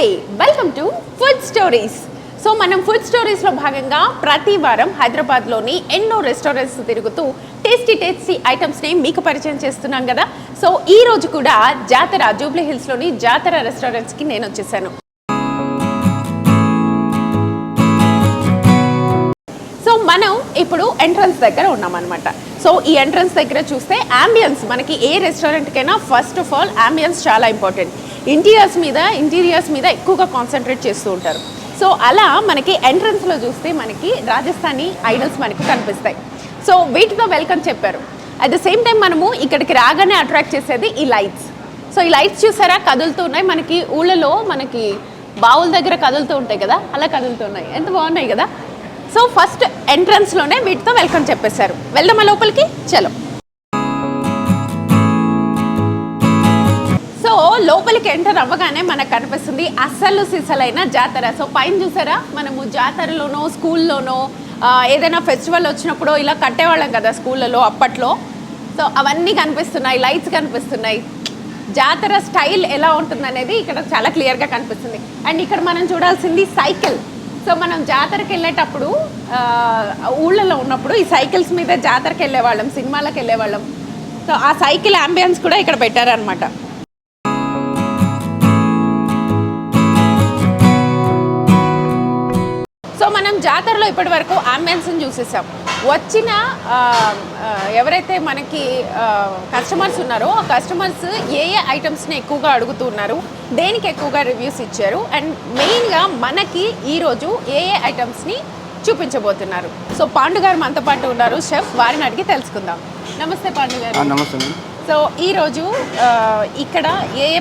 నమస్తే welcome to food stories so మనం food స్టోరీస్లో భాగంగా ప్రతి వారం హైదరాబాద్లోని ఎన్నో రెస్టారెంట్స్ తిరుగుతూ టేస్టీ టేస్టీ ఐటమ్స్ని మీకు పరిచయం చేస్తున్నాం కదా. సో ఈ రోజు కూడా జాతర జూబ్లీ హిల్స్లోని జాతర రెస్టారెంట్స్కి నేను వచ్చేసాను. మనం ఇప్పుడు ఎంట్రన్స్ దగ్గర ఉన్నామన్నమాట. సో ఈ ఎంట్రన్స్ దగ్గర చూస్తే అంబియన్స్ మనకి ఏ రెస్టారెంట్కైనా ఫస్ట్ ఆఫ్ ఆల్ అంబియన్స్ చాలా ఇంపార్టెంట్ ఇంటీరియర్స్ మీద ఇంటీరియర్స్ మీద ఎక్కువగా కాన్సన్ట్రేట్ చేస్తూ ఉంటారు. సో అలా మనకి ఎంట్రన్స్లో చూస్తే మనకి రాజస్థానీ ఐడల్స్ మనకి కనిపిస్తాయి. సో వీటితో వెల్కమ్ చెప్పారు. అట్ ద సేమ్ టైం మనము ఇక్కడికి రాగానే అట్రాక్ట్ చేసేది ఈ లైట్స్ సో ఈ లైట్స్ చూసారా? కదులుతూ ఉన్నాయి. మనకి ఊళ్ళలో మనకి బావుల దగ్గర కదులుతూ ఉంటాయి కదా? అలా కదులుతున్నాయి ఎంత బాగున్నాయి కదా? సో ఫస్ట్ ఎంట్రన్స్లోనే వీటితో వెల్కమ్ చెప్పేశారు. వెళ్దామా లోపలికి? చలో. సో లోపలికి ఎంటర్ అవ్వగానే మనకు కనిపిస్తుంది అస్సలు సిసలైన జాతర. సో పైన చూసారా? మనము జాతరలోనో స్కూల్లోనో ఏదైనా ఫెస్టివల్ వచ్చినప్పుడు ఇలా కట్టేవాళ్ళం కదా స్కూళ్ళలో అప్పట్లో. సో అవన్నీ కనిపిస్తున్నాయి లైట్స్ కనిపిస్తున్నాయి. జాతర స్టైల్ ఎలా ఉంటుంది అనేది ఇక్కడ చాలా క్లియర్గా కనిపిస్తుంది. అండ్ ఇక్కడ మనం చూడాల్సింది సైకిల్. సో మనం జాతరకి వెళ్ళేటప్పుడు ఊళ్ళలో ఉన్నప్పుడు ఈ సైకిల్స్ మీద జాతరకి వెళ్ళేవాళ్ళం సినిమాలకు వెళ్ళేవాళ్ళం. సో ఆ సైకిల్ అంబియన్స్ కూడా ఇక్కడ పెట్టారనమాట సో మనం జాతరలో ఇప్పటి వరకు అంబియన్స్ని చూసేసాం. వచ్చిన ఎవరైతే మనకి కస్టమర్స్ ఉన్నారో ఆ కస్టమర్స్ ఏ ఏ ఐటమ్స్ని ఎక్కువగా అడుగుతున్నారు దేనికి ఎక్కువగా రివ్యూస్ ఇచ్చారు అండ్ మెయిన్గా మనకి ఈరోజు ఏ ఏ ఐటమ్స్ని చూపించబోతున్నారు. సో పాండు గారు మనతో పాటు ఉన్నారు షెఫ్ వారిని అడిగి తెలుసుకుందాం. నమస్తే పాండు గారు. నమస్తే సో ఈరోజు ఆ, ఇక్కడ ఏ ఏ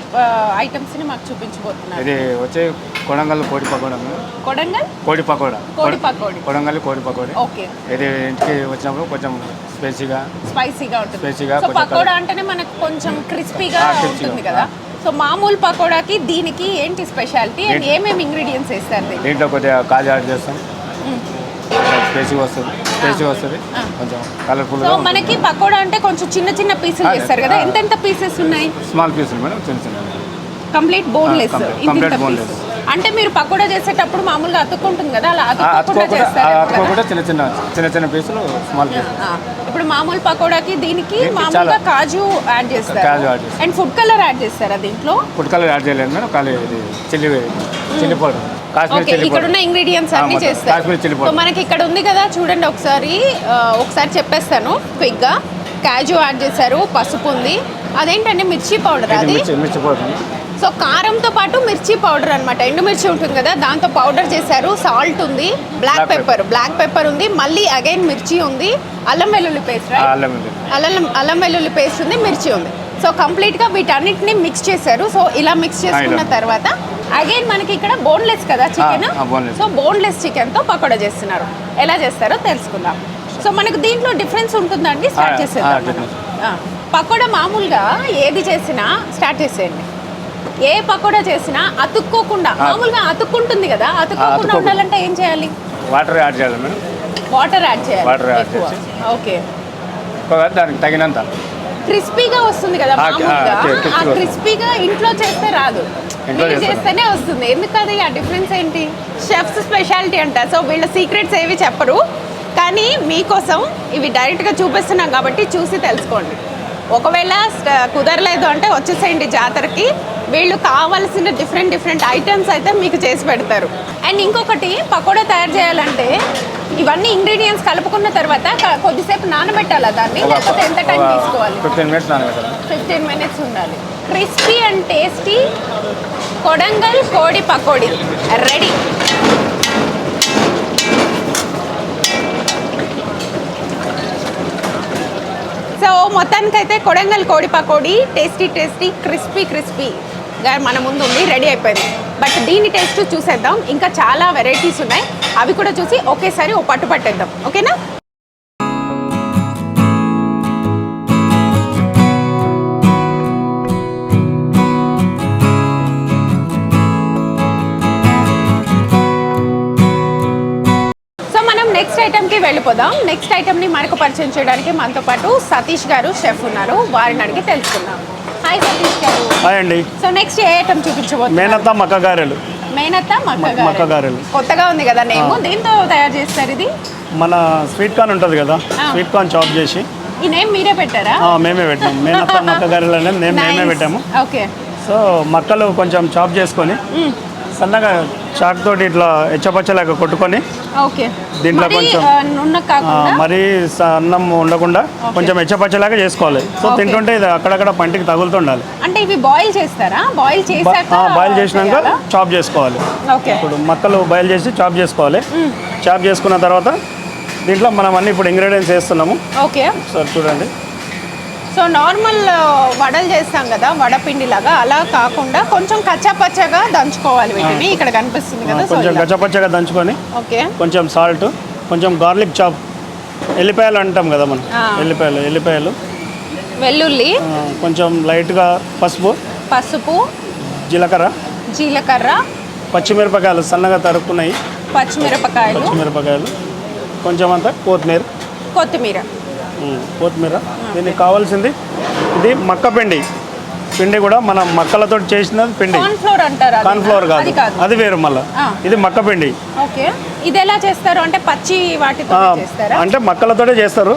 ఐటమ్స్ని మాకు చూపించబోతున్నారు? ఇది వచ్చే కొడంగల్ కోడి పకోడా కొడంగల్? కోడి పకోడా. కోడి పకోడీ. కొడంగల్ కోడి పకోడీ. ఓకే. ఇది ఇంటికి వచ్చినప్పుడు కొంచెం స్పైసీగా స్పైసీగా ఉంటుంది. స్పైసీగా సో పకోడా అంటేనే మనకు కొంచెం క్రిస్పీగా. ఉంటుంది కదా. సో మామూలు పకోడాకి దీనికి ఏంటి స్పెషాలిటీ? అండ్? ఏమేమి ఇంగ్రీడియంట్స్ వేస్తారు దీంట్లో కొద్దిగా కాజు యాడ్ చేస్తాం. స్పైసీగా వస్తుంది స్పైసీగా వస్తుంది. కొంచెం కలర్ఫుల్గా సో మనకి పకోడా అంటే కొంచెం చిన్న చిన్న పీసులు చేస్తారు కదా. ఎంత ఎంత పీసెస్ ఉన్నాయి? స్మాల్ పీసులు మేడం చిన్న చిన్న. Complete boneless piece boneless. అంటే మీరు పకోడా చేసేటప్పుడు మామూలుగా అతుక్కుంటుంది కదా అలా అతుకోకుండా చేస్తారు? అతుకోకుండా చిన్న చిన్న చిన్న చిన్న పీసులు స్మాల్ ఇప్పుడు మామూలు పకోడాకి దీనికి మామూలుగా కాజు యాడ్ చేస్తారు. కాజు యాడ్ చేస్తారు. అండ్ ఫుడ్ కలర్ యాడ్ చేస్తారా దీంట్లో? ఫుడ్ కలర్ యాడ్ చేయలేదు మేడం ఇది చిల్లీ చిల్లీ పౌడర్. ఓకే ఇక్కడ ఉన్న ఇంగ్రీడియంట్స్ అన్ని. చేస్తారు సో. మనకి ఇక్కడ ఉంది కదా చూడండి ఒకసారి ఒకసారి చెప్పేస్తాను క్విక్గా. కాజు యాడ్ చేశారు పసుపు ఉంది. అదేంటండి మిర్చి పౌడర్ అది? సో కారంతో పాటు మిర్చి పౌడర్ అనమాట ఎండుమిర్చి ఉంటుంది కదా దాంతో పౌడర్ చేశారు సాల్ట్ ఉంది బ్లాక్ పెప్పర్ బ్లాక్ పెప్పర్ ఉంది మళ్ళీ అగైన్ మిర్చి ఉంది అల్లం వెల్లుల్లి పేస్ట్ అల్లం అల్లం వెల్లుల్లి పేస్ట్ ఉంది మిర్చి ఉంది. సో కంప్లీట్గా వీటన్నిటిని మిక్స్ చేశారు. సో ఇలా మిక్స్ చేసుకున్న. తర్వాత అగైన్ మనకి ఇక్కడ బోన్లెస్ కదా చికెన్. సో బోన్లెస్ చికెన్తో పకోడా చేస్తున్నారు. ఎలా చేస్తారో తెలుసుకుందాం. సో మనకు దీంట్లో డిఫరెన్స్ ఉంటుందండి. స్టార్ట్ చేసేద్దాం. ఆ, పకోడా మామూలుగా ఏది చేసినా స్టార్ట్ చేసేయండి. ఏ పకోడా చేసినా అతుక్కోకుండా. మామూలుగా అతుక్కుంటుంది కదా అతుక్కోకుండా. ఉండాలంటే ఏం చేయాలి? వాటర్ యాడ్ చేయాలి మేడం. వాటర్ యాడ్ చేయాలి ఎక్కువ. చేసి. ఓకే దానికి తగినంత. క్రిస్పీగా వస్తుంది కదా క్రిస్పీగా ఇంట్లో చేస్తే రాదు. మీరు చేస్తే చేస్తేనే వస్తుంది. ఎందుకు అది ఆ డిఫరెన్స్ ఏంటి? షెఫ్స్ స్పెషాలిటీ అంట. సో వీళ్ళ సీక్రెట్స్ ఏవి చెప్పరు. కానీ మీకోసం ఇవి డైరెక్ట్గా చూపిస్తున్నాం కాబట్టి చూసి తెలుసుకోండి. ఒకవేళ కుదరలేదు అంటే వచ్చేసేయండి జాతరకి. వీళ్ళు కావాల్సిన డిఫరెంట్ డిఫరెంట్ ఐటమ్స్ అయితే మీకు చేసి పెడతారు. అండ్ ఇంకొకటి పకోడా తయారు చేయాలంటే ఇవన్నీ ఇంగ్రీడియంట్స్ కలుపుకున్న తర్వాత కొద్దిసేపు నానబెట్టాలా దాన్ని? లేకపోతే ఎంత టైం తీసుకోవాలి? ఫిఫ్టీన్ మినిట్స్ నానబెట్టాలి? ఫిఫ్టీన్ మినిట్స్ ఉండాలి. క్రిస్పీ అండ్ టేస్టీ కొడంగల్ కోడి పకోడీ. రెడీ సో మొత్తానికైతే కొడంగల్ కోడి pakodi tasty tasty crispy crispy మన ముందు ఉంది రెడీ అయిపోయింది. బట్ దీని టేస్ట్ చూసేద్దాం. ఇంకా చాలా వెరైటీస్ ఉన్నాయి. అవి కూడా చూసి ఒకేసారి ఓ పట్టు పట్టేద్దాం. ఓకేనా? సో మనం నెక్స్ట్ ఐటెంకి వెళ్ళిపోదాం. నెక్స్ట్ ఐటమ్ని మనకు పరిచయం చేయడానికి మనతో పాటు సతీష్ గారు షెఫ్ ఉన్నారు. వారిని అడిగి తెలుసుకుందాం. హాయ్ సతీష్ గారు హాయ్ అండి సో నెక్స్ట్ ఏ ఐటమ్ చూపించబోతున్నారు? మేనత్త మక్క గారెలు మేనత్త మక్క గారెలు. కొత్తగా ఉంది కదా నేము దీంతో తయారు చేస్తారు ఇది? మన స్వీట్ కార్న్ ఉంటుంది కదా. స్వీట్ కార్న్ చాప్ చేసి. ఈ నేమ్ మీరే పెట్టారా? ఆ, మేమే పెట్టాము మేనత్త మక్క గారెలు అనేది మేమే పెట్టాము. ఓకే సో మక్కలు కొంచెం చాప్ చేసుకొని సన్నగా చాక్ తోటి ఇట్లా ఎచ్చపచ్చలాగా కొట్టుకొని ఓకే. దీంట్లో మరి, కొంచెం- మరీ అన్నం ఉండకుండా కొంచెం ఎచ్చపచ్చలాగా చేసుకోవాలి. సో. తింటుంటే ఇది అక్కడక్కడ పంటికి తగులుతుండాలి. అంటే ఇవి బాయిల్ చేస్తారా? బాయిల్ చేసినాక? చాప్ చేసుకోవాలి. ఓకే. ఇప్పుడు మక్కలు బాయిల్ చేసి చాప్ చేసుకోవాలి. చాప్ చేసుకున్న తర్వాత దీంట్లో మనం అన్ని ఇప్పుడు ఇంగ్రీడియంట్స్ వేస్తున్నాము. ఓకే. సార్ చూడండి. సో నార్మల్ వడలు చేస్తాం కదా వడపిండి లాగా అలా కాకుండా కొంచెం కచ్చా పచ్చగా దంచుకోవాలి వీటిని. ఇక్కడ కనిపిస్తుంది కదా కొంచెం ఇలా. గచ్చపచ్చగా దంచుకొని ఓకే. కొంచెం సాల్ట్ కొంచెం గార్లిక్ చాప్ ఎల్లిపాయలు అంటాం కదా మనం. ఎల్లిపాయలు ఎల్లిపాయలు. వెల్లుల్లి. కొంచెం లైట్గా పసుపు. పసుపు. జీలకర్ర. జీలకర్ర. పచ్చిమిరపకాయలు సన్నగా తరుక్కున్నాయి. పచ్చిమిరపకాయలు. పచ్చిమిరపకాయలు. కొంచెం అంతా కొత్తిమీర. కొత్తిమీర. కొత్తిమీర. దీనికి కావాల్సింది ఇది మక్క పిండి. పిండి కూడా మన మక్కలతో చేసిన పిండి. ఫ్లోర్ కాదు. అది వేరు మళ్ళీ. ఇది మక్క పిండి. ఓకే. ఇది ఎలా చేస్తారు? అంటే పచ్చి వాటితో అంటే మక్కలతోటే చేస్తారు.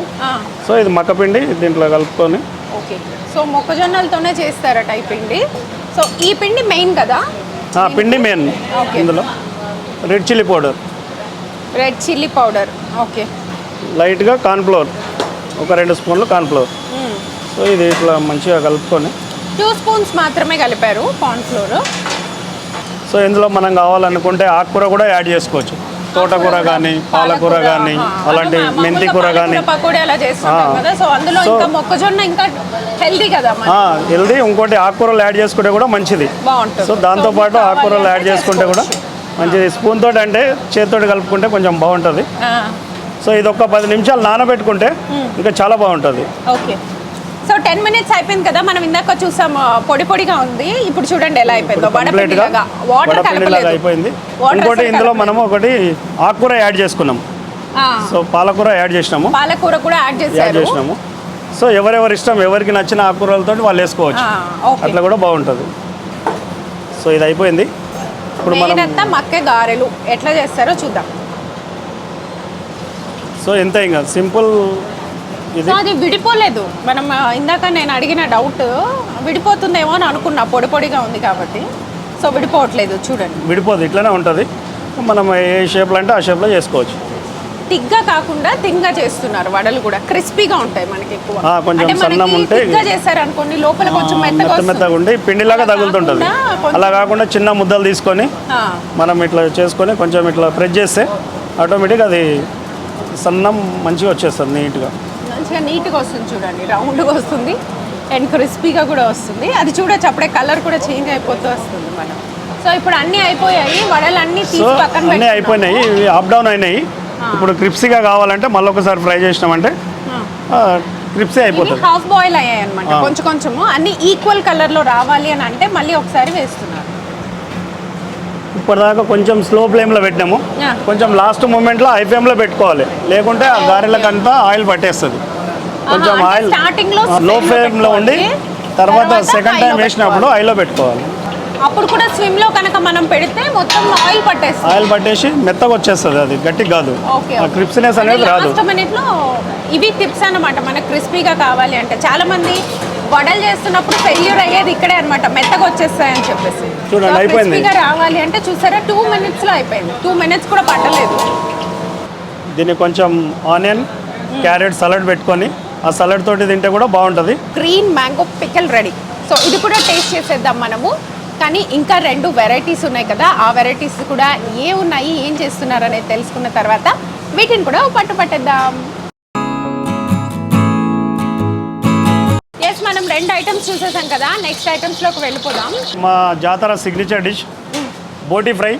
సో ఇది మక్క పిండి దీంట్లో కలుపుకొని. ఓకే. సో మొక్కజొన్నలతోనే చేస్తారట ఈ పిండి? సో ఈ పిండి మెయిన్ కదా? పిండి మెయిన్ ఓకే. ఇందులో. Red chilli powder red chilli powder okay. లైట్గా కార్న్ఫ్లోర్ ఒక రెండు స్పూన్లు కార్న్ఫ్లోర్. సో ఇది ఇట్లా మంచిగా కలుపుకొని. టూ స్పూన్స్ మాత్రమే కలిపారు కార్న్ ఫ్లోర్ సో ఇందులో మనం కావాలనుకుంటే ఆకుకూర కూడా యాడ్ చేసుకోవచ్చు. తోటకూర కానీ పాలకూర కానీ అలాంటి మెంతి కూర కానీ హెల్దీ ఇంకోటి ఆకుకూరలు యాడ్ చేసుకుంటే కూడా మంచిది. సో దాంతోపాటు ఆకుకూరలు యాడ్ చేసుకుంటే కూడా మంచిది. స్పూన్ తోటి అంటే చేతితోటి కలుపుకుంటే కొంచెం బాగుంటుంది. సో ఇది ఒక పది నిమిషాలు నానబెట్టుకుంటే ఇంకా చాలా బాగుంటుంది. ఓకే. సో టెన్ మినిట్స్ అయిపోయింది కదా మనం ఇందాక చూసాం పొడి పొడిగా ఉంది. ఇప్పుడు చూడండి ఎలా అయిపోయిందో. వడపిండిలాగా. వాటర్ కలపలేదు. అయిపోయింది. ఇంకోటి ఇందులో. మనము ఒకటి ఆకుకూర యాడ్ చేసుకున్నాం. సో పాలకూర యాడ్ చేసినాము. పాలకూర కూడా యాడ్ చేసినాము. సో ఎవరెవరి ఇష్టం ఎవరికి నచ్చిన ఆకుకూరలతో వాళ్ళు వేసుకోవచ్చు. అట్లా కూడా బాగుంటుంది. సో ఇది అయిపోయింది. ఇప్పుడు మనం మక్క గారెలు. ఎట్లా చేస్తారో చూద్దాం. సో ఎంత ఇంకా? సింపుల్ ఇది? అది విడిపోలేదు. మనం ఇందాక నేను అడిగిన డౌట్ విడిపోతుందేమో అని అనుకున్నా. పొడి పొడిగా ఉంది కాబట్టి. సో విడిపోవట్లేదు చూడండి. విడిపోదు ఇట్లనే ఉంటుంది. మనం ఏ షేప్లో అంటే ఆ షేప్లో చేసుకోవచ్చు. తిగ్గా కాకుండా తింగా చేస్తున్నారు వడలు కూడా. క్రిస్పీగా ఉంటాయి మనకి ఎక్కువ. కొంచెం సన్నం ఉంటే- చేశారు అనుకోండి లోపల కొంచెం మెత్తగా ఉండి పిండిలాగా తగులుతుంటుంది. అలా కాకుండా చిన్న ముద్దలు తీసుకొని మనం ఇట్లా చేసుకొని కొంచెం ఇట్లా ప్రెస్ చేస్తే ఆటోమేటిక్ అది సన్నం మంచిగా వచ్చేస్తుంది నీట్గా. మంచిగా నీట్గా వస్తుంది చూడండి రౌండ్గా వస్తుంది అండ్ క్రిస్పీగా కూడా వస్తుంది. అది చూడొచ్చు అప్పుడే కలర్ కూడా చేంజ్ అయిపోతూ వస్తుంది మనం. సో ఇప్పుడు అన్నీ అయిపోయాయి వడలు అన్నీ సో తీసి పక్కన అన్నీ పెట్టుకున్నాము. అయిపోయినాయి ఇవి అప్ డౌన్ అయినాయి. ఇప్పుడు క్రిప్సీగా కావాలంటే మళ్ళీ ఒకసారి ఫ్రై చేసినామంటే ఆ. క్రిప్సీ ఇవి అయిపోతుంది. హాఫ్ బాయిల్ అయ్యాయి అనమాట. కొంచెం కొంచెము. అన్ని ఈక్వల్ కలర్లో రావాలి అని అంటే మళ్ళీ ఒకసారి వేస్తున్నారు ఇప్పటిదాకా కొంచెం స్లో ఫ్లేమ్లో పెట్టినాము. ఆ. కొంచెం లాస్ట్ మూమెంట్లో హై ఫ్లేమ్లో పెట్టుకోవాలి. లేకుంటే ఆ గారెలకంతా ఆయిల్ పట్టేస్తుంది. కొంచెం ఆయిల్లో ఫ్లేమ్లో ఉండి. తర్వాత సెకండ్ టైం వేసినప్పుడు హైలో పెట్టుకోవాలి. అప్పుడు కూడా స్విమ్లో కనుక మనం పెడితే మొత్తం ఆయిల్ పట్టేస్తుంది. ఆయిల్ పట్టేసి మెత్తగా వచ్చేస్తుంది అది గట్టి కాదు. క్రిప్సినెస్ అనేది రాదు. లాస్ట్ మినిట్లో ఇవి టిప్స్ అన్నమాట మనకు క్రిస్పీగా కావాలి అంటే. చాలా మంది వడలు చేస్తున్నప్పుడు ఫెయిల్యూర్ అయ్యేది ఇక్కడే అన్నమాట. మెత్తగా వచ్చేస్తాయని చెప్పేసి. చూడండి, So, అయిపోయింది. crispy గా రావాలి అంటే చూసారా టూ మినిట్స్లో అయిపోయింది. టూ మినిట్స్ కూడా పట్టలేదు. దీన్ని కొంచెం ఆనియన్ క్యారెట్ సలాడ్ పెట్టుకొని ఆ సలాడ్ తోటి తింటే కూడా బాగుంటుంది. Green mango pickle ready so ఇది కూడా టేస్ట్ చేసేద్దాం మనము. కానీ ఇంకా రెండు వెరైటీస్ ఉన్నాయి కదా ఆ వెరైటీస్ కూడా ఏ ఉన్నాయి ఏం చేస్తున్నారు అనేది తెలుసుకున్న తర్వాత వీటిని కూడా పట్టు పట్టేద్దాం. మనం రెండు ఐటమ్స్ చూసేసాం కదా నెక్స్ట్ ఐటమ్స్లోకి వెళ్ళిపోదాం. మా జాతర signature dish boti fry.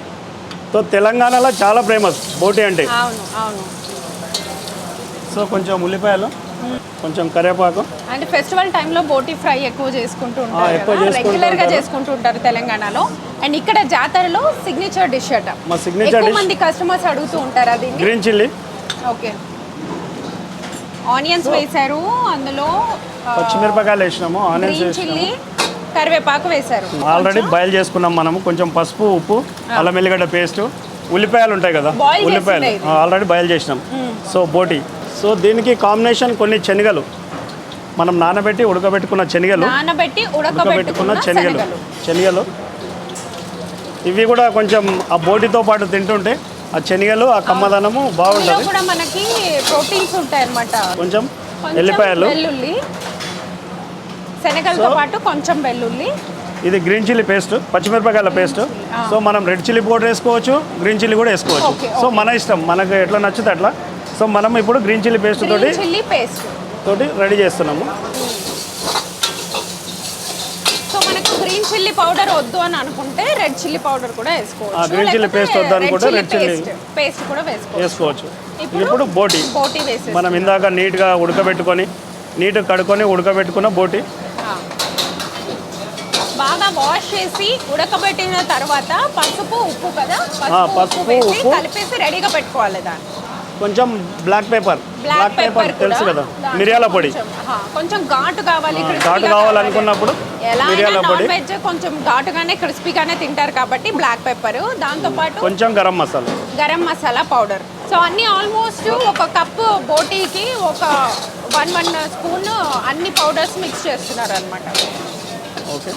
So తెలంగాణలో చాలా ఫేమస్ బోటీ అంటే. అవును అవును. సో కొంచెం ఉల్లిపాయలు కొంచెం కరివేపాకు. అంటే ఫెస్టివల్ టైంలో బోటీ ఫ్రై ఎక్కువ చేసుకుంటూ ఉంటారు రెగ్యులర్గా. చేసుకుంటూ ఉంటారు తెలంగాణలో. అండ్ ఇక్కడ జాతరలో సిగ్నేచర్ డిష్ అట. మా ఎక్కువ dish. మంది కస్టమర్స్ అడుగుతూ ఉంటారా దీన్ని? Green chilli. ఓకే ఆనియన్స్ వేశారు అందులో పచ్చిమిరపకాయలు వేసినాము ఆనియన్స్ చిల్లీ కరివేపాకు వేశారు. ఆల్రెడీ బాయిల్ చేసుకున్నాం మనము కొంచెం పసుపు ఉప్పు అల్లం ఎల్లిగడ్డ పేస్ట్ ఉల్లిపాయలు ఉంటాయి కదా ఉల్లిపాయలు. ఆల్రెడీ బాయిల్ చేసినాం. సో బోటి. సో దీనికి కాంబినేషన్ కొన్ని శనగలు. మనం నానబెట్టి ఉడకబెట్టుకున్న శనగలు. నానబెట్టి ఉడకబెట్టుకున్న శనగలు. శనగలు. ఇవి కూడా కొంచెం ఆ బోటితో పాటు తింటుంటే ఆ శనగలు ఆ కమ్మదనము బాగుంటుంది. కూడా మనకి ప్రోటీన్స్ ఉంటాయి అన్నమాట కొంచెం ఎల్లిపాయలు. వెల్లుల్లి. శనగలతో పాటు కొంచెం వెల్లుల్లి. ఇది గ్రీన్ చిల్లీ పేస్ట్ పచ్చిమిరపకాయల పేస్ట్. సో మనం రెడ్ చిల్లీ పౌడర్ వేసుకోవచ్చు గ్రీన్ చిల్లీ కూడా వేసుకోవచ్చు. సో మన ఇష్టం మనకు ఎట్లా నచ్చితే అట్లా. సో మనం ఇప్పుడు గ్రీన్ చిల్లీ పేస్ట్ తోటి చిల్లీ పేస్ట్. తోటి రెడీ చేస్తున్నాము సో మనకు గ్రీన్ చిల్లీ పౌడర్ వద్దు అని అనుకుంటే రెడ్ చిల్లీ పౌడర్ కూడా ఆ, వేసుకోవచ్చు green chilli paste వద్దు అనుకుంటే red chilli పేస్ట్ కూడా వేసుకోవచ్చు. వేసుకోవచ్చు. ఇప్పుడు బోటి. బోటి వేసేసి మనం ఇందాక నీట్గా ఉడకబెట్టుకొని నీట్గా కడుక్కొని ఉడకబెట్టుకున్న బోటి. బాగా వాష్ చేసి ఉడకబెట్టిన తర్వాత పసుపు ఉప్పు కదా? పసుపు ఉప్పు. కలిపేసి రెడీగా పెట్టుకోవాలి దాన్ని. కొంచెం బ్లాక్ పేపర్ బ్లాక్ పెప్పర్ తెలుసు కదా మిరియాల పొడి. కొంచెం ఘాటు కావాలి ఘాటు కావాలనుకున్నప్పుడు మిరియాల పొడి. వెజ్ కొంచెం ఘాటుగానే క్రిస్పీగానే తింటారు కాబట్టి బ్లాక్ పెప్పర్ దాంతో పాటు కొంచెం గరం మసాలా. గరం మసాలా పౌడర్ సో అన్ని ఆల్మోస్ట్ ఒక కప్పు బోటీకి ఒక వన్ వన్ స్పూన్ అన్ని పౌడర్స్ మిక్స్ చేస్తున్నారు అనమాట ఓకే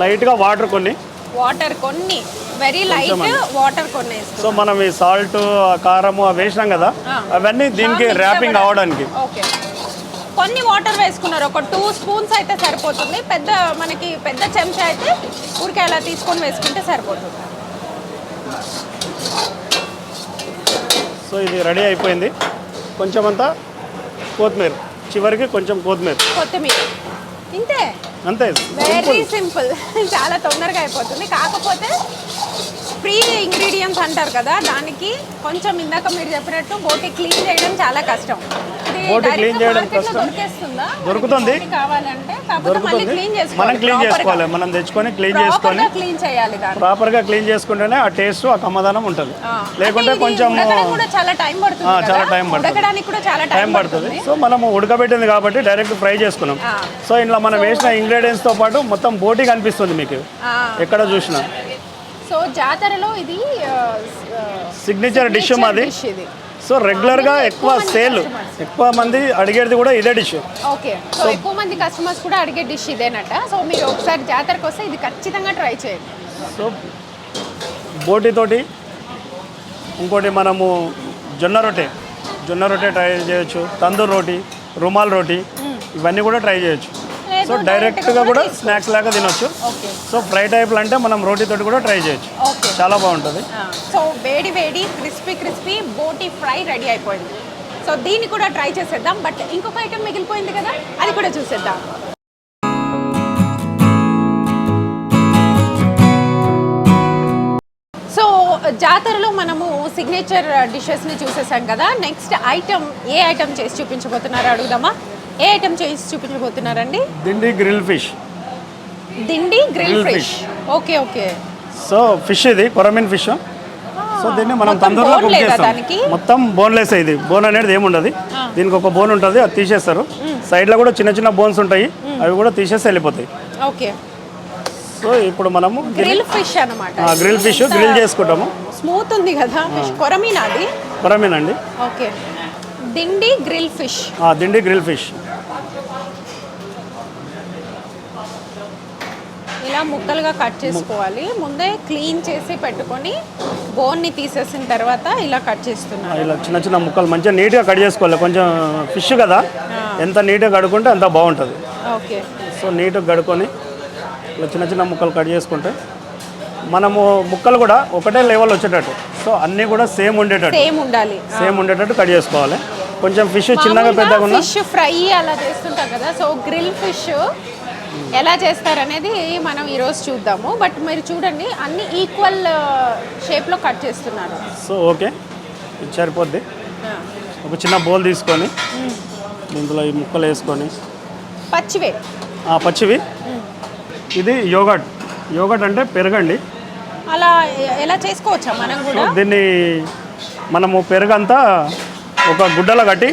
లైట్గా వాటర్ కొన్ని. వాటర్ కొన్ని. వెరీ లైట్ వాటర్ కొన్ని. సో మనం ఈ సాల్ట్ కారము వేసినాం కదా. అవన్నీ దీనికి ర్యాపింగ్. అవ్వడానికి. ఓకే కొన్ని వాటర్ వేసుకున్నారు. ఒక టూ స్పూన్స్ అయితే సరిపోతుంది. పెద్ద మనకి పెద్ద చెంచా అయితే ఊరికే అలా తీసుకొని వేసుకుంటే సరిపోతుంది. సో ఇది రెడీ అయిపోయింది. కొంచెం అంతా కొత్తిమీర. చివరికి కొంచెం కొత్తిమీర. కొత్తిమీర. ఇంతే. అంతే. వెరీ సింపుల్ చాలా తొందరగా అయిపోతుంది. కాకపోతే ఫ్రీ ఇంగ్రీడియంట్స్ అంటారు కదా దానికి కొంచెం ఇందాక మీరు చెప్పినట్టు బోటి క్లీన్ చేయడం చాలా కష్టం బోటి గా చేయడం కష్టం. దొరుకుతుంది. కావాలంటే క్లీన్ మనం క్లీన్ చేసుకోవాలి మనం తెచ్చుకొని క్లీన్ చేసుకొని క్లీన్ చేయాలి దాన్ని ప్రాపర్గా క్లీన్ చేసుకుంటేనే ఆ టేస్ట్ ఆ కమ్మదనం ఉంటుంది. లేకుంటే కొంచెం చాలా టైం పడుతుంది చాలా? టైం పడుతుంది. ఉడకడానికి కూడా చాలా టైం టైం పడుతుంది పడుతుంది సో మనము ఉడకబెట్టింది కాబట్టి డైరెక్ట్ ఫ్రై చేసుకున్నాం. సో ఇంట్లో మనం వేసిన ఇంగ్రీడియంట్స్తో పాటు మొత్తం బోటి కనిపిస్తుంది మీకు. ఎక్కడ చూసినా సో జాతరలో ఇది సిగ్నేచర్ డిష్ మాది. సో రెగ్యులర్గా ఎక్కువ ఎక్కువ సేల్. ఎక్కువ మంది అడిగేది కూడా ఇదే డిష్ ఓకే. సో ఎక్కువ మంది కస్టమర్స్ కూడా అడిగే డిష్ ఇదేనట. సో మీరు ఒకసారి జాతరకు వస్తే ఇది ఖచ్చితంగా ట్రై చేయండి. సో బోటితోటి ఇంకోటి మనము జొన్న రొట్టె. జొన్న రొట్టె ట్రై చేయొచ్చు. తందూర్ రోటీ రుమాల్ రోటీ ఇవన్నీ కూడా ట్రై చేయొచ్చు. సో డైరెక్ట్గా గా కూడా. స్నాక్స్ లాగా తినొచ్చు. ఓకే. సో ఫ్రై టైప్లు అంటే మనం రోటీతోటి కూడా ట్రై చేయొచ్చు. ఓకే. చాలా బాగుంటుంది. సో వేడి వేడి crispy crispy boti fry ready అయిపోయింది. సో దీన్ని కూడా ట్రై చేసేద్దాం. బట్ ఇంకొక ఐటెం మిగిలిపోయింది కదా అది కూడా చూసేద్దాం. సో జాతరలో మనము సిగ్నేచర్ డిషెస్ని చూసేసాం కదా. నెక్స్ట్ ఐటమ్ ఏ ఐటమ్ చేసి చూపించబోతున్నారు అడుగుదామా? ఏ ఐటమ్ చేసి చూపించబోతున్నారండి? Dindi grill fish. Dindi grill fish. Okay okay. So fish ఇది కొరమీన్ ఫిష్. సో దీన్ని మనం తందూరులో కుక్ చేస్తాం? మొత్తం బోన్లెస్ ఇది. బోన్ అనేది ఏముండదు. దీనికి ఒక బోన్ ఉంటుంది అది తీసేస్తారు. సైడ్లో కూడా చిన్న చిన్న బోన్స్ ఉంటాయి. అవి కూడా తీసేసి వెళ్ళిపోతాయి. ఓకే. సో ఇప్పుడు మనము గ్రిల్ ఫిష్ అనమాట గ్రిల్ ఫిష్ గ్రిల్ చేసుకుంటాము. స్మూత్ ఉంది కదా ఫిష్ కొరమీనా అది? కొరమీన్ అండి ఓకే. Dindi grill fish. ఆ, దిండి గ్రిల్ ఫిష్. ఇలా ముక్కలుగా కట్ చేసుకోవాలి. ముందే క్లీన్ చేసి పెట్టుకొని బోన్ని తీసేసిన తర్వాత ఇలా కట్ చేస్తున్నారు. ఇలా చిన్న చిన్న ముక్కలు మంచిగా నీట్గా కట్ చేసుకోవాలి. కొంచెం ఫిష్ కదా ఎంత నీట్గా కడుక్కుంటే అంత బాగుంటుంది. ఓకే. సో నీట్గా కడుక్కొని ఇలా చిన్న చిన్న ముక్కలు కట్ చేసుకుంటే మనము ముక్కలు కూడా ఒకటే లెవెల్ వచ్చేటట్టు. సో అన్నీ కూడా సేమ్ ఉండేటట్టు. సేమ్ ఉండాలి. సేమ్ ఉండేటట్టు కట్ చేసుకోవాలి. కొంచెం ఫిష్ చిన్నగా పెద్దగా ఉన్న ఫిష్ ఫ్రై అలా చేస్తుంటాం కదా. సో గ్రిల్ ఫిష్ ఎలా చేస్తారనేది మనం ఈరోజు చూద్దాము. బట్ మీరు చూడండి అన్ని ఈక్వల్ షేప్లో కట్ చేస్తున్నారు. So okay. సరిపోద్ది. ఒక చిన్న బౌల్ తీసుకొని దీంట్లో ఈ ముక్కలు వేసుకొని. పచ్చివే. పచ్చివి. ఇది యోగట్ యోగట్ అంటే పెరగండి. అలా ఎలా చేసుకోవచ్చా మనం కూడా? దీన్ని మనము పెరుగంతా ఒక గుడ్డలో కట్టి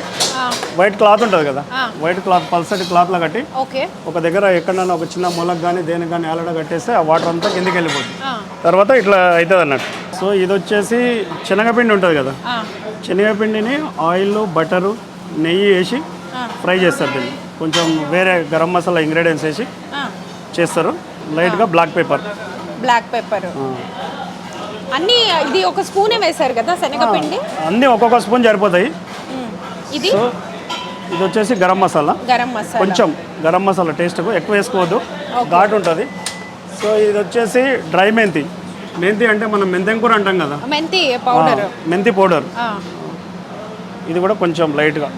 వైట్ క్లాత్ ఉంటుంది కదా. వైట్ క్లాత్ పల్సటి క్లాత్లో కట్టి ఓకే. ఒక దగ్గర ఎక్కడైనా ఒక చిన్న మూలకు కానీ దేనికి కానీ ఏలడ కట్టేస్తే ఆ వాటర్ అంతా కిందికి వెళ్ళిపోతుంది తర్వాత ఇట్లా అవుతుంది అన్నట్టు. సో ఇది వచ్చేసి శనగపిండి ఉంటుంది కదా? శనగపిండిని ఆయిల్ బటరు నెయ్యి వేసి. ఫ్రై చేస్తారు దీన్ని. కొంచెం వేరే గరం మసాలా ఇంగ్రీడియంట్స్ వేసి. చేస్తారు. లైట్గా బ్లాక్ పేపర్. బ్లాక్ పెప్పర్ అన్నీ ఇది ఒక స్పూనే వేశారు కదా శనగపిండి? అన్నీ ఒక్కొక్క స్పూన్ సరిపోతాయి. ఇది? ఇది వచ్చేసి గరం మసాలా. గరం మసాలా. కొంచెం గరం మసాలా టేస్ట్ ఎక్కువ వేసుకోవద్దు. ఘాటు ఉంటుంది. సో ఇది వచ్చేసి డ్రై మెంతి. మెంతి అంటే మనం మెంతెం కూర అంటాం కదా. మెంతి పౌడర్. మెంతి పౌడర్. ఇది కూడా కొంచెం లైట్గా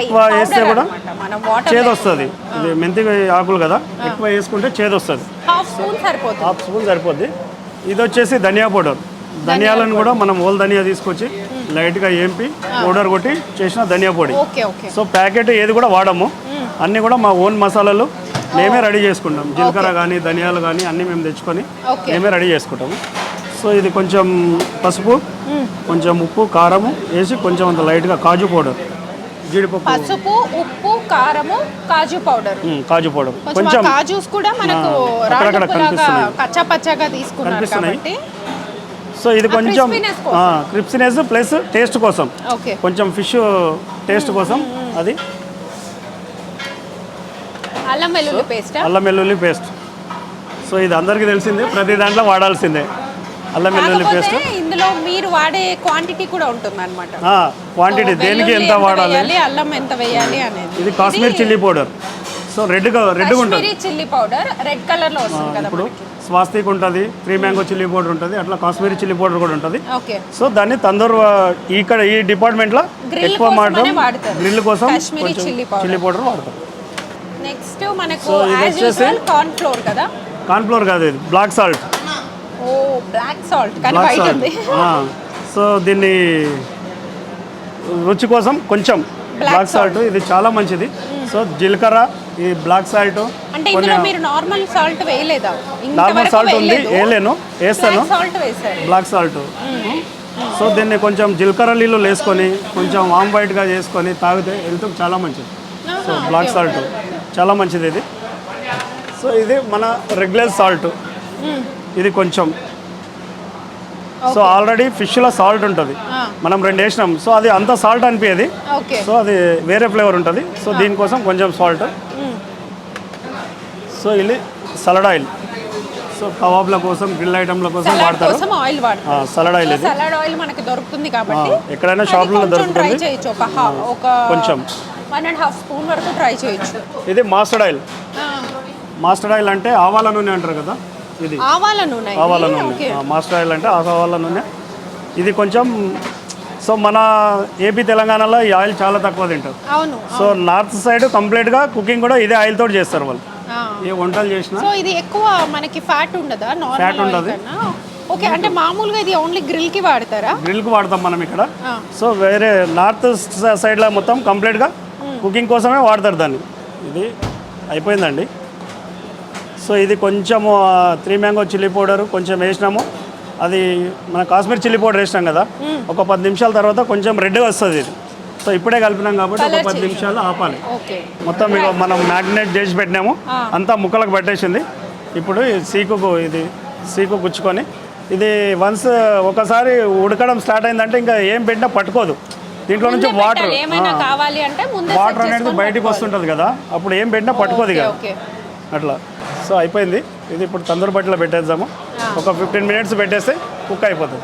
ఎక్కువ వేస్తే కూడా మనం వాటర్ చేదు వస్తుంది. ఇది మెంతి ఆకులు కదా. ఎక్కువ వేసుకుంటే చేదు వస్తుంది. హాఫ్ స్పూన్ సరిపోతుంది. హాఫ్ స్పూన్ సరిపోద్ది. ఇది వచ్చేసి ధనియా పౌడర్. ధనియాలను కూడా మనం ఓల్ ధనియా తీసుకొచ్చి లైట్గా ఏంపి పౌడర్ కొట్టి చేసిన ధనియా పొడి. సో ప్యాకెట్ ఏది కూడా వాడము. అన్నీ కూడా మా ఓన్ మసాలాలు మేమే రెడీ చేసుకుంటాం. జీలకర్ర కానీ ధనియాలు కానీ అన్నీ మేము తెచ్చుకొని మేమే రెడీ చేసుకుంటాము సో ఇది కొంచెం పసుపు కొంచెం ఉప్పు కారము వేసి కొంచెం అంత లైట్గా కాజు పౌడర్. జీడిపప్పు. పసుపు ఉప్పు కారము కాజు పౌడర్. కాజు పౌడర్. కొంచెం కాజూస్ కూడా మనకు. కచ్చా పచ్చగా కనిపిస్తున్నాయి. సో ఇది కొంచెం. క్రిప్సినెస్ ప్లస్ టేస్ట్ కోసం. కొంచెం ఫిష్ టేస్ట్ కోసం అది. అల్లం వెల్లుల్లి పేస్ట్? అల్లం వెల్లుల్లి పేస్ట్. సో ఇది అందరికీ తెలిసిందే ప్రతి దాంట్లో వాడాల్సిందే. అల్లం వెల్లుల్లి పేస్ట్. ఇందులో మీరు వాడే క్వాంటిటీ కూడా ఉంటుంది అనమాట క్వాంటిటీ దేనికి ఎంత వాడాలి? అల్లం ఎంత వేయాలి అనేది. ఇది కాశ్మీర్ చిల్లీ పౌడర్. సో రెడ్గా రెడ్గా ఉంటుంది. చిల్లీ పౌడర్ రెడ్ కలర్లో వస్తుంది కదా ఇప్పుడు స్వాస్తిక్ ఉంటుంది త్రీ మ్యాంగో చిల్లీ పౌడర్ ఉంటుంది అట్లా కాశ్మీరీ చిల్లీ పౌడర్ కూడా ఉంటుంది. సో దాన్ని తందూరు ఇక్కడ ఈ డిపార్ట్మెంట్లో ఎక్కువ మాత్రం. గ్రిల్ కోసం చిల్లీ పౌడర్. వాడతారు. నెక్స్ట్ మనకు కార్న్ ఫ్లోర్ కదా? ఇది బ్లాక్ సాల్ట్ ఓ black salt black salt so దీన్ని రుచి కోసం కొంచెం బ్లాక్ సాల్ట్ ఇది చాలా మంచిది. సో జీలకర్ర ఈ బ్లాక్ సాల్ట్ అంటే ఇందులో మీరు నార్మల్ సాల్ట్ వేయలేదా? నార్మల్ సాల్ట్ ఉంది వేయలేను వేస్తాను. బ్లాక్ సాల్ట్ సో దీన్ని కొంచెం జీలకర్ర నీళ్ళు వేసుకొని కొంచెం వామ్ వైట్గా చేసుకొని తాగితే హెల్త్కి చాలా మంచిది. సో బ్లాక్ సాల్ట్ చాలా మంచిది ఇది. సో ఇది మన రెగ్యులర్ సాల్ట్ ఇది కొంచెం సో ఆల్రెడీ ఫిష్లో సాల్ట్ ఉంటుంది. మనం రెండు వేసినాం. సో అది అంత సాల్ట్ అనిపించేది సో అది వేరే ఫ్లేవర్ ఉంటుంది. సో దీనికోసం కొంచెం సాల్ట్. సో ఇది సలాడ్ ఆయిల్. సో కబాబ్ల కోసం గ్రిల్ ఐటమ్ల కోసం వాడతారు. సలాడ్ ఆయిల్ సలాడ్ ఆయిల్ మనకి దొరుకుతుంది కాబట్టి ఎక్కడైనా ట్రై దొరుకుతుంది కొంచెం. వన్ అండ్ హాఫ్ స్పూన్ వరకు ట్రై చేయొచ్చు. ఇది మాస్టర్డ్ ఆయిల్. మాస్టర్డ్ ఆయిల్ అంటే ఆవాల నూనె అంటారు కదా? ఇది. ఆవాల నూనె. ఆవాల మాస్టర్ ఆయిల్ అంటే ఆవాల నూనె. ఇది కొంచెం సో మన ఏపీ తెలంగాణలో ఈ ఆయిల్ చాలా తక్కువ తింటారు. అవును సో నార్త్ సైడ్ కంప్లీట్గా కుకింగ్ కూడా ఇదే ఆయిల్ తోటి చేస్తారు వాళ్ళు. ఏ వంటలు చేసినా. సో ఇది ఎక్కువ మనకి ఫ్యాట్ ఉండదా? నార్మల్ ఉండదు. ఓకే అంటే మామూలుగా ఇది ఓన్లీ గ్రిల్కి వాడతారా? గ్రిల్కి వాడతాం మనం ఇక్కడ. సో వేరే నార్త్ స- సైడ్లో మొత్తం కంప్లీట్గా కుకింగ్ కోసమే వాడతారు దాన్ని. ఇది అయిపోయిందండి. సో ఇది కొంచెము త్రీ మ్యాంగో చిల్లీ పౌడర్ కొంచెం వేసినాము. అది మన కాశ్మీర్ చిల్లీ పౌడర్ వేసినాం కదా. ఒక పది నిమిషాల తర్వాత కొంచెం రెడ్గా వస్తుంది ఇది. సో ఇప్పుడే కలిపినాం కాబట్టి ఒక పది. నిమిషాలు ఆపాలి. మొత్తం ఇక మనం మ్యాగ్నేట్ చేసి పెట్టినాము. అంతా ముక్కలకు పట్టేసింది. ఇప్పుడు ఈ సీకుకు ఇది సీకు గుచ్చుకొని ఇది వన్స్ ఒకసారి ఉడకడం స్టార్ట్ అయిందంటే ఇంకా ఏం పెట్టినా పట్టుకోదు. దీంట్లో నుంచి వాటర్ వాటర్ అనేది బయటికి. వస్తుంటుంది కదా. అప్పుడు ఏం పెట్టినా పట్టుకోదు కదా అట్లా. సో అయిపోయింది. ఇది ఇప్పుడు తందూరు బట్టలో పెట్టేద్దాము. ఒక ఫిఫ్టీన్ మినిట్స్ పెట్టేస్తే కుక్ అయిపోతుంది.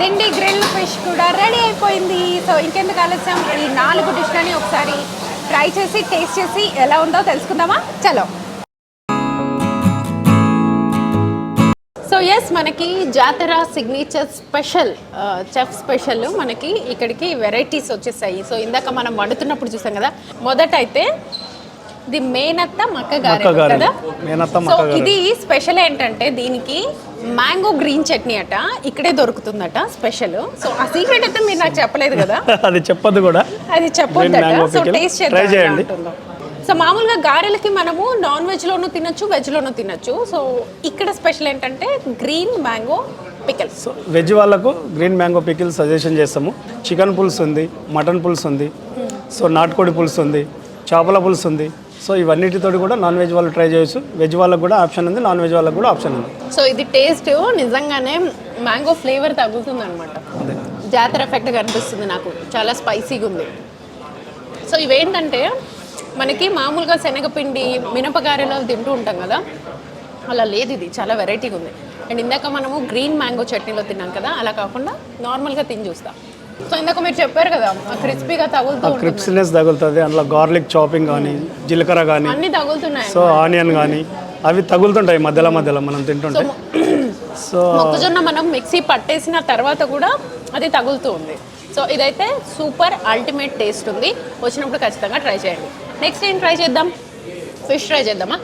దిండి గ్రిల్ ఫిష్ కూడా రెడీ అయిపోయింది. సో ఇంకెందుకు ఆలస్యం? ఈ నాలుగు డిష్లని ఒకసారి ట్రై చేసి టేస్ట్ చేసి ఎలా ఉందో తెలుసుకుందామా? చలో. సో ఎస్ మనకి జాతర సిగ్నేచర్ స్పెషల్ చెఫ్ స్పెషల్ మనకి ఇక్కడికి వెరైటీస్ వచ్చేసాయి సో ఇందాక మనం వండుతున్నప్పుడు చూసాం కదా మొదట అయితే ఇది మేనత్త మక్క గారెలు. కదా సో. ఇది స్పెషల్ ఏంటంటే దీనికి మ్యాంగో గ్రీన్ చట్నీ అట ఇక్కడే దొరుకుతుందట స్పెషల్ సో ఆ సీక్రెట్ అయితే మీరు నాకు చెప్పలేదు కదా అది చెప్పొద్దు కూడా అది mango సో. టేస్ట్ చేయండి. సో మామూలుగా గారెలకి మనము నాన్ వెజ్లోనూ తినొచ్చు వెజ్లోనూ తినొచ్చు. సో ఇక్కడ స్పెషల్ ఏంటంటే గ్రీన్ మ్యాంగో పికల్స్ వెజ్ వాళ్ళకు గ్రీన్ మ్యాంగో పికిల్ సజెషన్ చేస్తాము. చికెన్ పులుసు ఉంది మటన్ పులుసు ఉంది సో నాటుకోడి పులుసు ఉంది చేపల పులుసు ఉంది. సో ఇవన్నిటితోటి కూడా నాన్ వెజ్ వాళ్ళు ట్రై చేయొచ్చు. వెజ్ వాళ్ళకు కూడా ఆప్షన్ ఉంది నాన్ వెజ్ వాళ్ళకు కూడా ఆప్షన్ ఉంది. సో ఇది టేస్ట్ నిజంగానే మ్యాంగో ఫ్లేవర్ తగ్గుతుంది అనమాట జాతర ఎఫెక్ట్ కనిపిస్తుంది నాకు. చాలా స్పైసీగా ఉంది. సో ఇవేంటంటే మనకి మామూలుగా శనగపిండి మినపగారెలో తింటూ ఉంటాం కదా. అలా లేదు ఇది చాలా వెరైటీగా ఉంది. అండ్ ఇందాక మనము గ్రీన్ మ్యాంగో చట్నీలో తిన్నాం కదా అలా కాకుండా నార్మల్గా తిని చూస్తాం. సో ఇందాక మీరు చెప్పారు కదా క్రిస్పీగా తగులుతూ ఉంటుంది. క్రిప్సినెస్ తగులుతుంది అందులో గార్లిక్ చాపింగ్ కానీ జీలకర్ర కానీ అన్ని తగులుతున్నాయి సో ఆనియన్ కానీ అవి తగులుతుంటాయి మధ్యలో మధ్యలో మనం తింటుంటే. సో మొక్కజొన్న మనం మిక్సీ పట్టేసిన తర్వాత కూడా అది తగులుతూ ఉంది. సో ఇదైతే సూపర్ అల్టిమేట్ టేస్ట్ ఉంది. వచ్చినప్పుడు ఖచ్చితంగా ట్రై చేయండి. నెక్స్ట్ ఏం ట్రై చేద్దాం? ఫిష్ ట్రై చేద్దామా?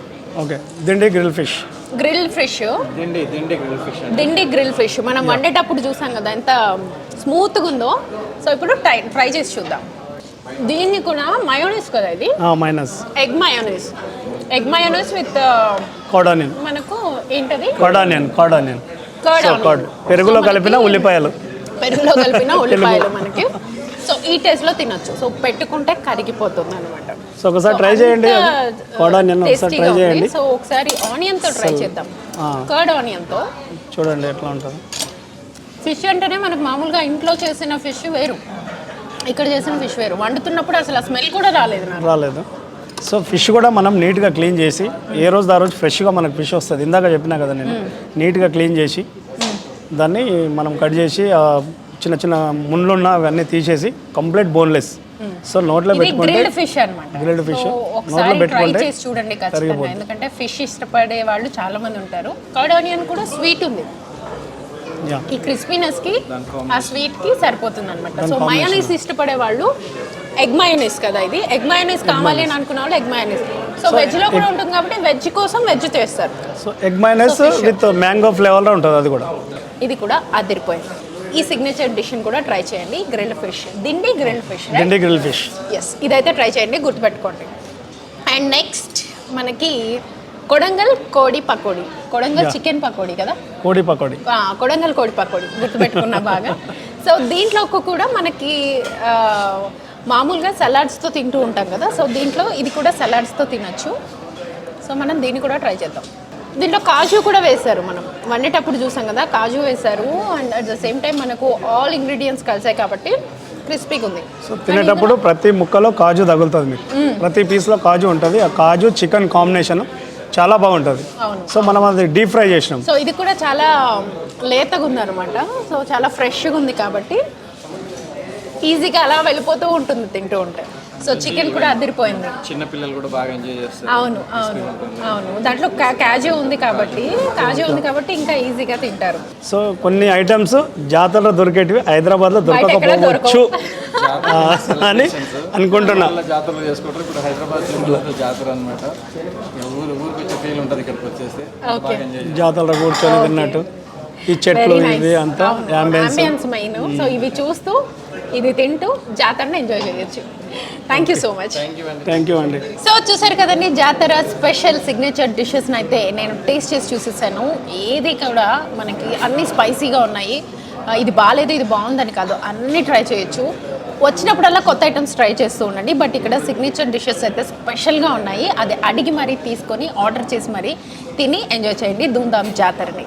Okay Dindi grill fish. Grill fish Dindi Dindi grill fish Dindi grill fish. మనం వండేటప్పుడు చూసాం కదా ఎంత స్మూత్గా ఉందో సో ఇప్పుడు ట్రై ట్రై చేసి చూద్దాం. దీన్ని కూడా మయోనీస్ కదా ఇది? Minus egg mayonnaise egg mayonnaise with కోడానియన్ మనకు ఏంటది? కోడానియన్ కోడానియన్. కర్డ్ పెరుగులో కలిపిన ఉల్లిపాయలు. పెరుగులో కలిపిన ఉల్లిపాయలు మనకి. సో ఈ టేస్ట్లో తినొచ్చు. సో పెట్టుకుంటే కరిగిపోతుంది అనమాట సో ఒకసారి ట్రై చేయండి కోడానియన్ ఒకసారి ట్రై చేయండి. సో ఒకసారి ఆనియన్తో ట్రై చేద్దాం. కర్డ్ ఆనియన్తో చూడండి ఎట్లా ఉంటుంది. ఫిష్ అంటేనే మనకు మామూలుగా ఇంట్లో చేసిన ఫిష్ వేరు. ఇక్కడ చేసిన ఫిష్ వేరు. వండుతున్నప్పుడు అసలు ఆ స్మెల్ కూడా రాలేదు నాకు. రాలేదు. సో ఫిష్ కూడా మనం నీట్గా క్లీన్ చేసి ఏ రోజు ఆ రోజు ఫ్రెష్గా మనకు ఫిష్ వస్తుంది. ఇందాక చెప్పినా కదా నేను. నీట్గా క్లీన్ చేసి దాన్ని మనం కట్ చేసి చిన్న చిన్న ముళ్ళున్న అవన్నీ తీసేసి కంప్లీట్ బోన్లెస్. సో నోట్లో ఇది పెట్టుకుంటే గ్రిల్డ్ ఫిష్ అనమాట Grilled fish. ఒకసారి నోట్లో ట్రై పెట్టుకుంటే చేసి చూడండి ఖచ్చితంగా. ఎందుకంటే ఫిష్ ఇష్టపడే వాళ్ళు చాలా మంది ఉంటారు. కర్డ్ ఆనియన్ కూడా స్వీట్ ఉంది. యా. ఈ క్రిస్పీనెస్కి ఆ స్వీట్కి సరిపోతుంది అనమాట సో మయోనీస్ ఇష్టపడే వాళ్ళు ఎగ్ మయోనీస్ కదా ఇది. ఎగ్ మయోనీస్ కావాలి అని అనుకున్న వాళ్ళు ఎగ్ మయోనీస్ సో వెజ్లో కూడా ఉంటుంది కాబట్టి వెజ్ కోసం వెజ్ చేస్తారు. So egg minus with mango ఫ్లేవర్లో ఉంటుంది అది కూడా. ఇది కూడా అదిరిపోయింది. ఈ సిగ్నేచర్ డిష్ కూడా ట్రై చేయండి. గ్రిల్డ్ ఫిష్ దిండి grilled fish Dindi grill fish yes ఇదైతే ట్రై చేయండి గుర్తుపెట్టుకోండి. అండ్ నెక్స్ట్ మనకి కొడంగల్ కోడి పకోడీ. కొడంగల్ చికెన్ పకోడీ కదా? కోడి పకోడీ. కొడంగల్ కోడి పకోడీ గుర్తుపెట్టుకున్నా బాగా. సో దీంట్లో కూడా మనకి మామూలుగా సలాడ్స్తో తింటూ ఉంటాం కదా? సో దీంట్లో ఇది కూడా సలాడ్స్తో తినొచ్చు. సో మనం దీన్ని కూడా ట్రై చేద్దాం. దీంట్లో కాజు కూడా వేశారు మనం. వండేటప్పుడు చూసాం కదా కాజు వేశారు. And at the same time మనకు ఆల్ ఇంగ్రీడియంట్స్ కలిసాయి కాబట్టి క్రిస్పీగా ఉంది. సో తినేటప్పుడు ప్రతి ముక్కలో కాజు తగులుతుంది మీకు. ప్రతి పీస్లో కాజు ఉంటుంది. ఆ కాజు చికెన్ కాంబినేషన్ చాలా బాగుంటుంది. అవును. సో మనం అది డీప్ ఫ్రై చేసినాం. సో ఇది కూడా చాలా లేతగా ఉందన్నమాట. సో చాలా ఫ్రెష్గా ఉంది కాబట్టి ఈజీగా అలా వెళ్ళిపోతూ ఉంటుంది తింటూ ఉంటే. సో చికెన్ కూడా అదిరిపోయింది. చిన్న పిల్లలు కూడా బాగా ఎంజాయ్ చేస్తారు. అవును అవును అవును. దాంట్లో కా- కాజు ఉంది కాబట్టి కాజు ఉంది కాబట్టి ఇంకా ఈజీగా తింటారు. సో కొన్ని ఐటమ్స్ జాతరలో దొరికేటివి హైదరాబాద్లో బయట ఎక్కడ దొరకకపోవచ్చు అని అనుకుంటున్నా. జాతరలు చేసుకుంటారు. ఇప్పుడు హైదరాబాద్లో జాతర అనమాట ఊరు ఊరికి వచ్చే ఫీల్ ఉంటుంది ఇక్కడికి వచ్చేస్తే. ఓకే. జాతరలో కూర్చొని తిన్నట్టు. ఈ చెట్లు ఇవి అంతా అంబియన్స్ మెయిన్ సో ఇవి చూస్తూ ఇది తింటూ జాతరని ఎంజాయ్ చేయొచ్చు. Thank you so much thank you అండి సో చూసారు కదండి జాతర స్పెషల్ సిగ్నేచర్ డిషెస్ని అయితే నేను టేస్ట్ చేసి చూసేసాను. ఏది కూడా మనకి అన్ని స్పైసీగా ఉన్నాయి. ఇది బాగాలేదు ఇది బాగుందని కాదు అన్నీ ట్రై చేయొచ్చు. వచ్చినప్పుడల్లా కొత్త ఐటమ్స్ ట్రై చేస్తూ ఉండండి బట్ ఇక్కడ సిగ్నేచర్ డిషెస్ అయితే స్పెషల్గా ఉన్నాయి. అది అడిగి మరీ తీసుకొని ఆర్డర్ చేసి మరీ తిని ఎంజాయ్ చేయండి. ధూమ్ధామ్ జాతరని.